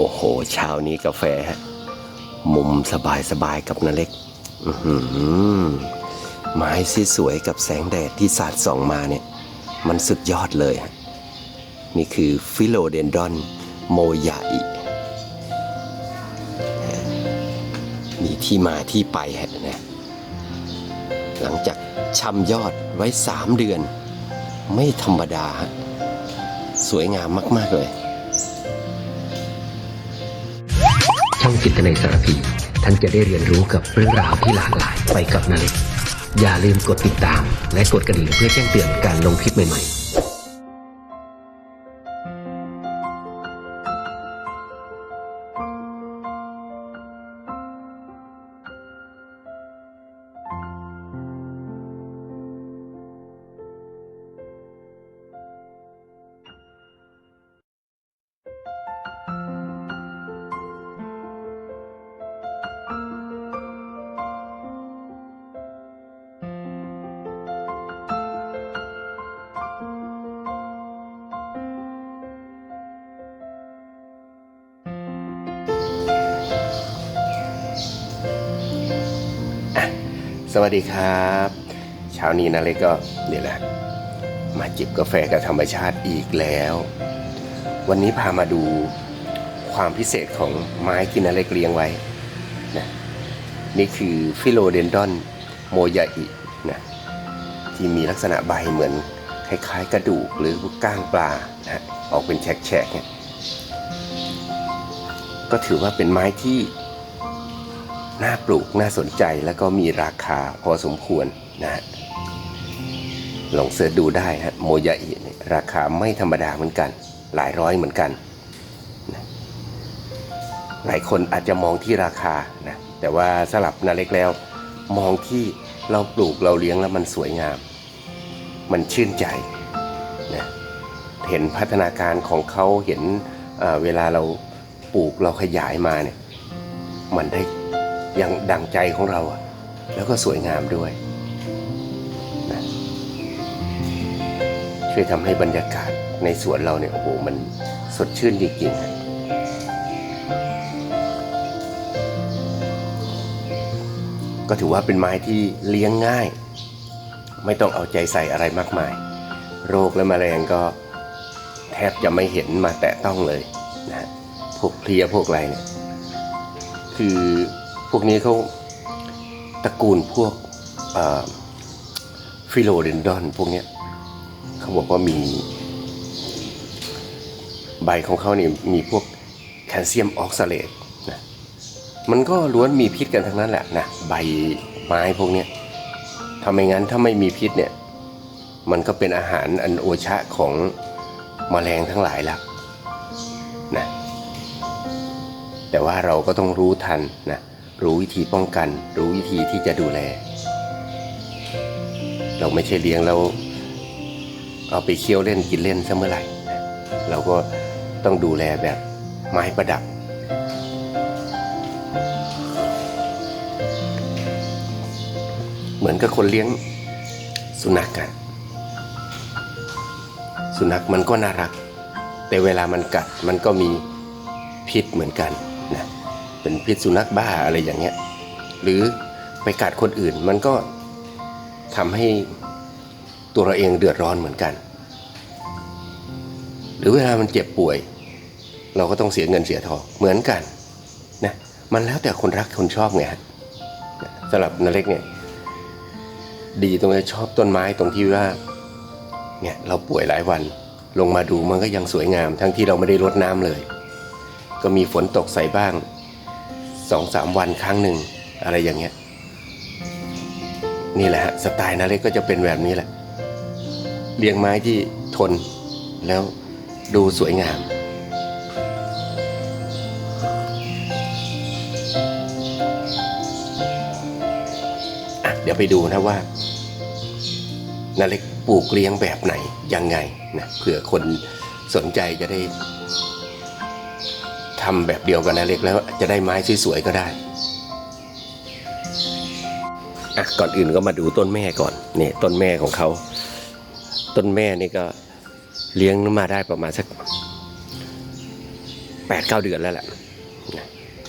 โอ้โห เช้านี้กาแฟฮะมุมสบายสบายกับนาเล็กอไม้สีสวยกับแสงแดดที่สาดส่องมาเนี่ย มันสุดยอดเลยฮะนี่คือฟิโลเดนดอนโมยาอิมีที่มาที่ไปฮะนะหลังจากชำยอดไว้สามเดือน ไม่ธรรมดาฮะสวยงามมาก ๆ เลย ช่องจิตในสารพี ท่านจะได้เรียนรู้กับเรื่องราวที่หลากหลายไปกับนาเล็กอย่าลืมกดติดตาม และกดกระดิ่งเพื่อแจ้งเตือนการลงคลิปใหม่ๆ สวัสดีครับเช้านี้นาเล็กก็นี่แหละ มาจิบกาแฟกับธรรมชาติอีกแล้ว วันนี้พามาดูความพิเศษของไม้ที่นาเล็กเลี้ยงไว้นะนี่คือฟิโลเดนดอนโมยาอินะที่มีลักษณะใบเหมือนคล้ายๆ กระดูกหรือก้างปลานะออกเป็นแฉกๆเนี่ยก็ถือว่าเป็นไม้ที่ น่าปลูกน่าสนใจแล้วก็มีราคาพอสมควรนะฮะลองเสิร์ชดูได้ฮะโมยาอิเนี่ยราคาไม่ธรรมดาเหมือนกัน หลายร้อยเหมือนกันนะหลายคนอาจจะมองที่ราคานะแต่ว่าสลับนาเล็กแล้ว มองที่เราปลูกเราเลี้ยงแล้วมันสวยงาม มันชื่นใจนะเห็นพัฒนาการของเขาเห็นเวลาเราปลูกเราขยายมาเนี่ยมันได้ อย่างดั่งใจของเราอะแล้วก็สวยงามด้วยนะช่วยทำให้บรรยากาศในสวนเราเนี่ยโอ้โหมันสดชื่นจริงๆก็ถือว่าเป็นไม้ที่เลี้ยงง่าย ไม่ต้องเอาใจใส่อะไรมากมาย โรคและแมลงก็แทบจะไม่เห็นมาแตะต้องเลยนะฮะพวกเพลียพวกอะไรเนี่ยคือ พวกนี้เขาตระกูลพวกฟิโลเดนดอนพวกเนี้ยเขาบอกว่ามี ใบของเขาเนี่ยมีพวกแคลเซียมออกซาเลตนะมันก็ล้วนมีพิษกันทั้งนั้นแหละนะใบไม้พวกเนี้ยถ้าไมงั้นถ้าไม่มีพิษเนี่ยมันก็เป็นอาหารอันโอชะของมแมลงทั้งหลายละนะแต่ว่าเราก็ต้องรู้ทันนะ รู้วิธีป้องกัน รู้วิธีที่จะดูแล เราไม่ใช่เลี้ยงแล้วเอาไปเคี้ยวเล่นกินเล่นซะเมื่อไหร่ เราก็ต้องดูแลแบบไม้ประดับ เหมือนกับคนเลี้ยงสุนัขกัน สุนัขมันก็น่ารัก แต่เวลามันกัดมันก็มีพิษเหมือนกัน เป็นพิษสุนัขบ้าอะไรอย่างเงี้ย หรือไปกัดคนอื่นมันก็ทำให้ตัวเราเองเดือดร้อนเหมือนกัน หรือเวลามันเจ็บป่วย เราก็ต้องเสียเงินเสียทองเหมือนกันนะมันแล้วแต่คนรักคนชอบไงฮะสำหรับนาเล็กเนี่ยดีตรงที่ชอบต้นไม้ตรงที่ว่าเนี่ยเราป่วยหลายวันลงมาดูมันก็ยังสวยงาม ทั้งที่เราไม่ได้รดน้ำเลย ก็มีฝนตกใส่บ้าง สองสามวันครั้งหนึ่งอะไรอย่างเงี้ย นี่แหละฮะสไตล์นาเล็กก็จะเป็นแบบนี้แหละ เลี้ยงไม้ที่ทนแล้วดูสวยงามอะเดี๋ยวไปดูนะว่านาเล็กปลูกเลี้ยงแบบไหนยังไงนะเผื่อคนสนใจจะได้ ทำแบบเดียวกันนาเล็กแล้วจะได้ไม้สวยๆก็ได้อะก่อนอื่นก็มาดูต้นแม่ก่อนเนี่ยต้นแม่ของเขา ต้นแม่นี่ก็เลี้ยงมาได้ประมาณสัก8ปดเก้าเดือนแล้วแหละนะ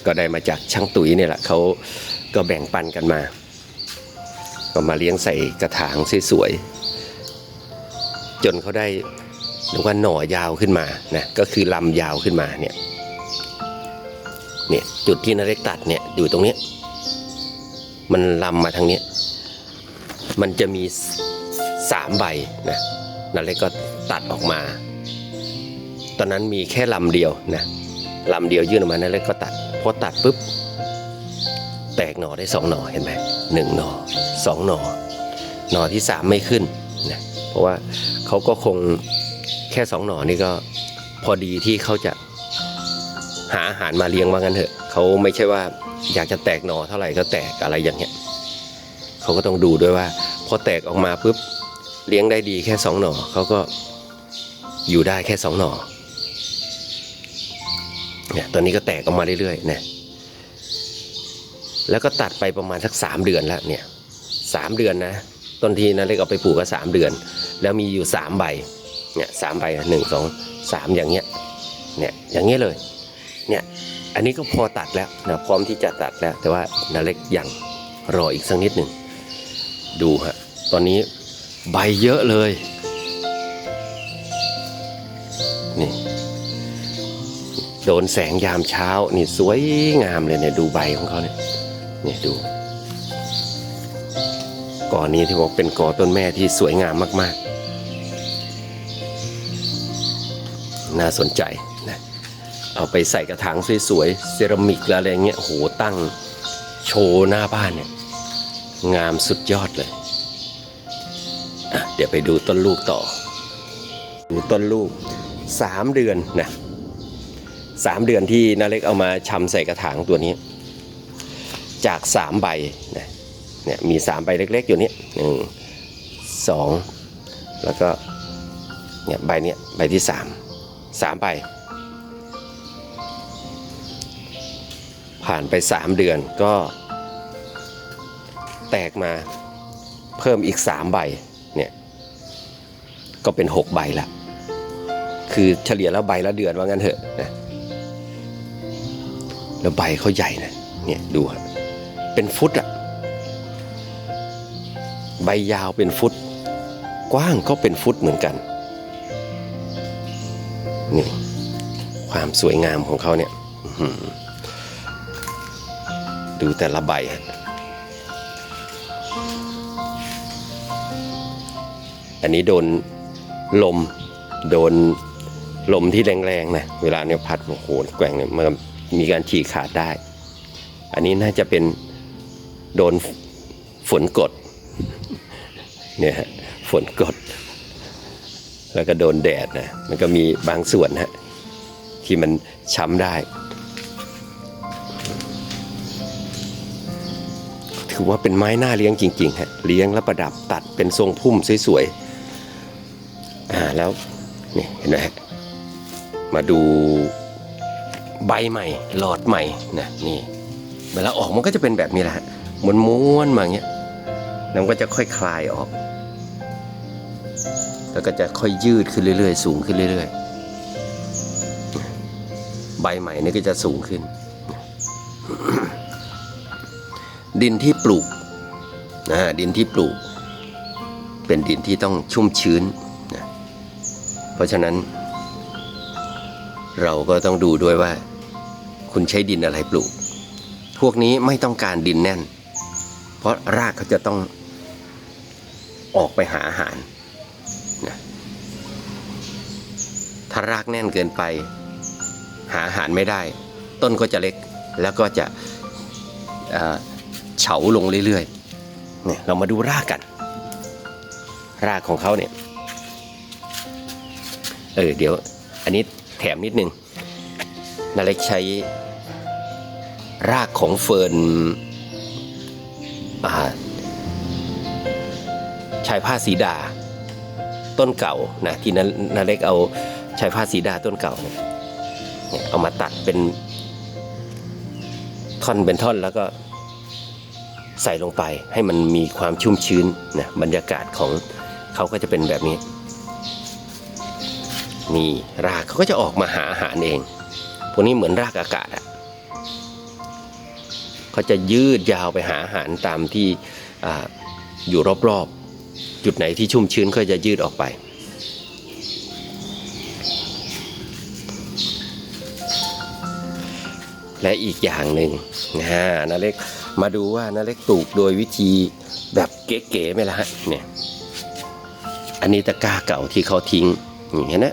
ก็ได้มาจากช่างตุ๋ยเนี่ยแหละเขาก็แบ่งปันกันมา ก็มาเลี้ยงใส่กระถางสวยๆจนเขาได้เรียกว่าหน่อยาวขึ้นมานะก็คือลำยาวขึ้นมาเนี่ย เนี่ยจุดที่นาเล็กตัดเนี่ยอยู่ตรงเนี้ยมันลำมาทางเนี้ยมันจะมีสามใบนะนาเล็กก็ตัดออกมา ตอนนั้นมีแค่ลำเดียวนะลำเดียวยื่นออกมานาเล็กก็ตัดพอตัดปุ๊บแตกหน่อได้สองหน่อเห็นไหมหนึ่งหน่อสองหน่อหน่อที่สามไม่ขึ้นนะเพราะว่าเขาก็คงแค่สองหน่อนี่ก็พอดีที่เขาจะ หาอาหารมาเลี้ยงว่างั้นเถอะเขาไม่ใช่ว่าอยากจะแตกหน่อเท่าไหร่ก็แตกอะไรอย่างเงี้ยเขาก็ต้องดูด้วยว่าพอแตกออกมาปุ๊บเลี้ยงได้ดีแค่สองหน่อเขาก็อยู่ได้แค่สองหน่อเนี่ยตอนนี้ก็แตกออกมาเรื่อยๆนะแล้วก็ตัดไปประมาณสักสามเดือนแล้วเนี่ยสามเดือนนะต้นทีนะเล็กเอาไปปลูกก็สามเดือน แล้วมีอยู่สามใบเนี่ยสามใบหนึ่งสองสามอย่างเงี้ยเนี่ยอย่างเงี้ยเลย เนี่ยอันนี้ก็พอตัดแล้วนะพร้อมที่จะตัดแล้ว แต่ว่านาเล็กยังรออีกสักนิดหนึ่งดูฮะตอนนี้ใบเยอะเลยนี่โดนแสงยามเช้านี่สวยงามเลยเนี่ยดูใบของเขาเนี่ยเนี่ยดูกอนี้ที่บอกเป็นกอต้นแม่ที่สวยงามมาก ๆ น่าสนใจ เอาไปใส่กระถางสวยๆเซรามิกอะไรเงี้ยโหตั้งโชว์หน้าบ้านเนี่ยงามสุดยอดเลย เดี๋ยวไปดูต้นลูกต่อ ดูต้นลูกสามเดือนนะสามเดือนที่นาเล็กเอามาชำใส่กระถางตัวนี้ จากสามใบนะเนี่ยมีสามใบเล็ก ๆ อยู่นี่หนึ่งสองแล้วก็เนี่ยใบเนี้ยใบที่สามสามใบ ผ่านไปสามเดือนก็ แตกมาเพิ่มอีกสามใบเนี่ยก็เป็นหกใบละคือเฉลี่ยแล้วใบละเดือนว่างั้นเถอะนะแล้วใบเขาใหญ่นะเนี่ยดูเป็นฟุตอะใบยาวเป็นฟุต กว้างก็เป็นฟุตเหมือนกันนี่ความสวยงามของเขาเนี่ย ดูแต่ละใบอันนี้โดนลมโดนลมที่แรงๆนะเวลาเนี่ยพัดโอ้โหแกว่งเนี่ยมันมีการฉีกขาดได้ อันนี้น่าจะเป็นโดนฝนกดเนี่ยฮะฝนกด แล้วก็โดนแดดนะมันก็มีบางส่วนฮะที่มันช้ำได้ ถือว่าเป็นไม้หน้าเลี้ยงจริงๆฮะเลี้ยงแล้วประดับตัดเป็นทรงพุ่มสวยๆอ่าแล้วนี่เห็นไหมฮะมาดูใบใหม่หลอดใหม่นะนี่เวลาออกมันก็จะเป็นแบบนี้แหละฮะมันม้วนมาอย่างเงี้ยแล้วก็จะค่อยคลายออก แล้วก็จะค่อยยืดขึ้นเรื่อยๆ สูงขึ้นเรื่อยๆ ใบใหม่นี่ก็จะสูงขึ้น ดินที่ปลูกนะดินที่ปลูก เป็นดินที่ต้องชุ่มชื้นนะเพราะฉะนั้น เราก็ต้องดูด้วยว่า คุณใช้ดินอะไรปลูก พวกนี้ไม่ต้องการดินแน่น เพราะรากเขาจะต้องออกไปหาอาหารนะถ้ารากแน่นเกินไป หาอาหารไม่ได้ ต้นก็จะเล็กแล้วก็จะ เฉาลงเรื่อยๆเนี่ยเรามาดูรากกัน รากของเขาเนี่ยเออเดี๋ยวอันนี้แถมนิดนึงนาเล็กใช้รากของเฟิร์นาชายผ้าสีดา ต้นเก่านะที่นานาเล็กเอาชายผ้าสีดาต้นเก่าเนี่ยเอามาตัดเป็นท่อนเป็นท่อนแล้วก็ ใส่ลงไปให้มันมีความชุ่มชื้นนะบรรยากาศของเขาก็จะเป็นแบบนี้ นี่รากเขาก็จะออกมาหาอาหารเอง พวกนี้เหมือนรากอากาศอะเขาจะยืดยาวไปหาอาหารตามที่ออยู่รอบๆ จุดไหนที่ชุ่มชื้นก็จะยืดออกไปและอีกอย่างหนึ่งนะนาเล็ก มาดูว่านาเล็กปลูกโดยวิธีแบบเก๋ๆไหมล่ะฮะเนี่ยอันนี้ตะกร้าเก่าที่เขาทิ้งเห็นไหม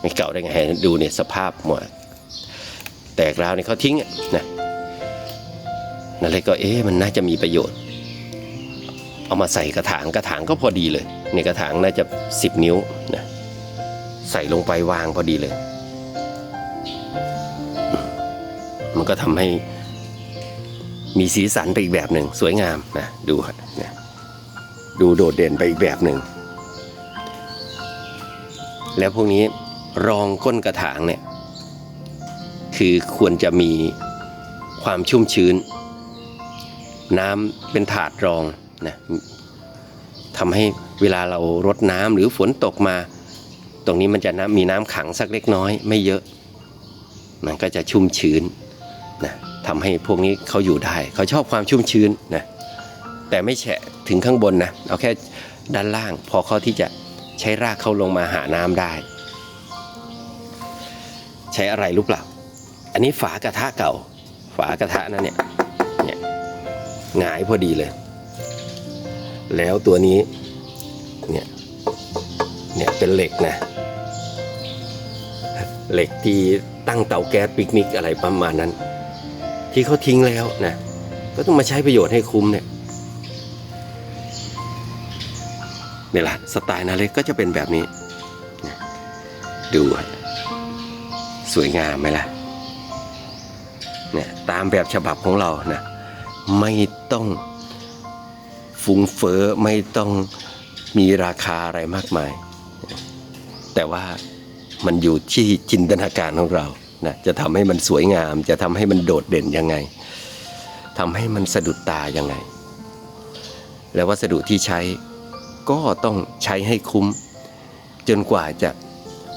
ไม่เก่าได้ไงดูเนี่ยสภาพหมดแตกราวนี่เขาทิ้งอะนะนาเล็กก็เอ๊ะมันน่าจะมีประโยชน์ เอามาใส่กระถางกระถางก็พอดีเลยในกระถางน่าจะ 10 นิ้วนะใส่ลงไปวางพอดีเลย มันก็ทำให้ มีสีสันไปอีกแบบหนึ่งสวยงามนะดูนะดูโดดเด่นไปอีกแบบหนึ่ง แล้วพวกนี้รองก้นกระถางเนี่ยคือควรจะมีความชุ่มชื้น น้ำเป็นถาดรองนะทำให้เวลาเรารดน้ำหรือฝนตกมา ตรงนี้มันจะน้ำมีน้ำขังสักเล็กน้อยไม่เยอะ มันก็จะชุ่มชื้นนะ ทำให้พวกนี้เขาอยู่ได้ เขาชอบความชุ่มชื้นนะแต่ไม่แฉะถึงข้างบนนะเอาแค่ด้านล่างพอเขาที่จะใช้รากเข้าลงมาหาน้ำได้ ใช้อะไรรู้เปล่า อันนี้ฝากระทะเก่า ฝากระทะนั่นเนี่ยเนี่ยหงายพอดีเลย แล้วตัวนี้เนี่ยเนี่ยเป็นเหล็กนะเหล็กที่ตั้งเตาแก๊สปิกนิกอะไรประมาณนั้น ที่เขาทิ้งแล้วนะก็ต้องมาใช้ประโยชน์ให้คุ้มเนี่ยนี่แหละสไตล์นาเล็กก็จะเป็นแบบนี้ดูสวยงามไหมล่ะเนี่ยตามแบบฉบับของเรานะไม่ต้องฟุ้งเฟ้อไม่ต้องมีราคาอะไรมากมาย แต่ว่ามันอยู่ที่จินตนาการของเรา นะจะทำให้มันสวยงาม จะทำให้มันโดดเด่นยังไงทำให้มันสะดุดตายังไง แล้ววัสดุที่ใช้ก็ต้องใช้ให้คุ้ม จนกว่าจะ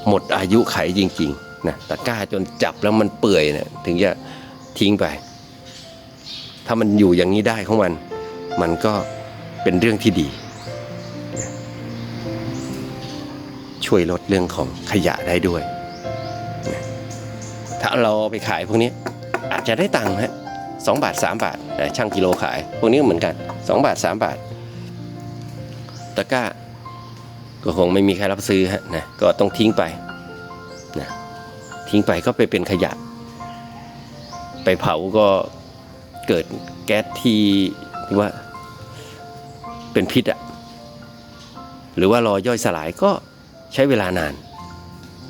หมดอายุไขจริงๆนะตะกร้าจนจับแล้วมันเปื่อยนะถึงจะทิ้งไป ถ้ามันอยู่อย่างนี้ได้ของมัน มันก็เป็นเรื่องที่ดี ช่วยลดเรื่องของขยะได้ด้วย ถ้าเราไปขายพวกนี้อาจจะได้ตังค์ฮะสองบาทสามบาทนะช่างกิโลขาย พวกนี้เหมือนกันสองบาทสามบาทตะกร้าก็คงไม่มีใครรับซื้อฮะนะก็ต้องทิ้งไปนะทิ้งไปก็ไปเป็นขยะ ไปเผาก็เกิดแก๊สที่ที่ว่าเป็นพิษอะหรือว่ารอย่อยสลายก็ใช้เวลานาน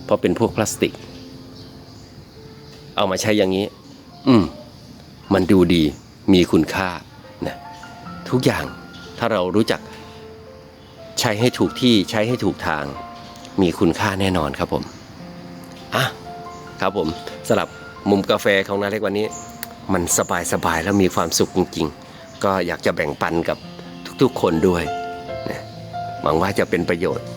เพราะเป็นพวกพลาสติก เอามาใช้อย่างนี้ อืม มันดูดีมีคุณค่านะทุกอย่างถ้าเรารู้จักใช้ให้ถูกที่ใช้ให้ถูกทาง มีคุณค่าแน่นอนครับผมอะครับผมสำหรับมุมกาแฟของนาเล็กวันนี้ มันสบายสบายๆแล้วมีความสุขจริง ๆ ก็อยากจะแบ่งปันกับทุกๆคนด้วยนะหวังว่าจะเป็นประโยชน์นะอะ